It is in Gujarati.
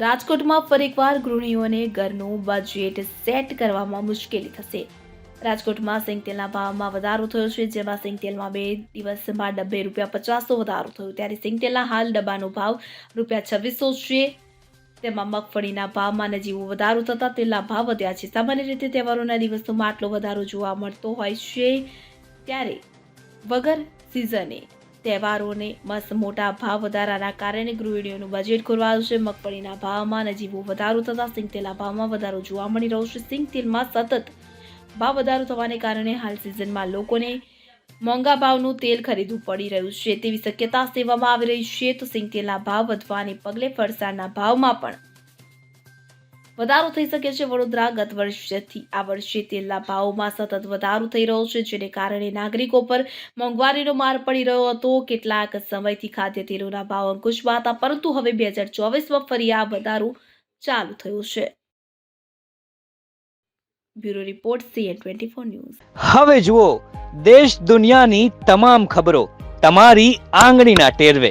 રાજકોટમાં ફરી એકવાર ગૃહિણીઓને ઘરનું બજેટ સેટ કરવામાં મુશ્કેલી થશે. રાજકોટમાં સિંગતેલના ભાવમાં વધારો થયો છે. જેમાં સિંગતેલમાં બે દિવસમાં ડબ્બે રૂપિયા પચાસનો વધારો થયો. ત્યારે સિંગતેલના હાલ ડબ્બાનો ભાવ રૂપિયા છવ્વીસો છે. તેમાં મગફળીના ભાવમાં નજીવો વધારો થતાં તેલના ભાવ વધ્યા છે. સામાન્ય રીતે તહેવારોના દિવસોમાં આટલો વધારો જોવા મળતો હોય છે. ત્યારે વગર સિઝને તહેવારોને મસ્ત મોટા ભાવ વધારાના કારણે ગૃહિણીઓનું બજેટ ખોરવાયું છે. મગફળીના ભાવમાં નજીવો વધારો થતાં સિંગતેલના ભાવમાં વધારો જોવા મળી રહ્યો છે. સિંગતેલમાં સતત ભાવ વધારો થવાને કારણે હાલ સિઝનમાં લોકોને મોંઘા ભાવનું તેલ ખરીદવું પડી રહ્યું છે. તેવી શક્યતા સેવામાં આવી રહી છે. તો સિંગતેલના ભાવ વધવાને પગલે ફરસાણના ભાવમાં પણ વધારો થઈ શકે છે વડોદરા ગત વર્ષથી. આ વર્ષે તેલના ભાવમાં સતત વધારો થઈ રહ્યો છે, જેને કારણે નાગરિકો પર મોંઘવારીનો માર પડી રહ્યો હતો. કેટલાક સમયથી ખાદ્ય તેલોના ભાવ અંકુશમાં હતા પરંતુ હવે બે હજાર ચોવીસમાં ફરી આ વધારો ચાલુ થયો છે. Bureau report, CN twenty four news. હવે જુઓ, દેશ દુનિયાની તમામ ખબરો તમારી આંગળીના ટેરવે.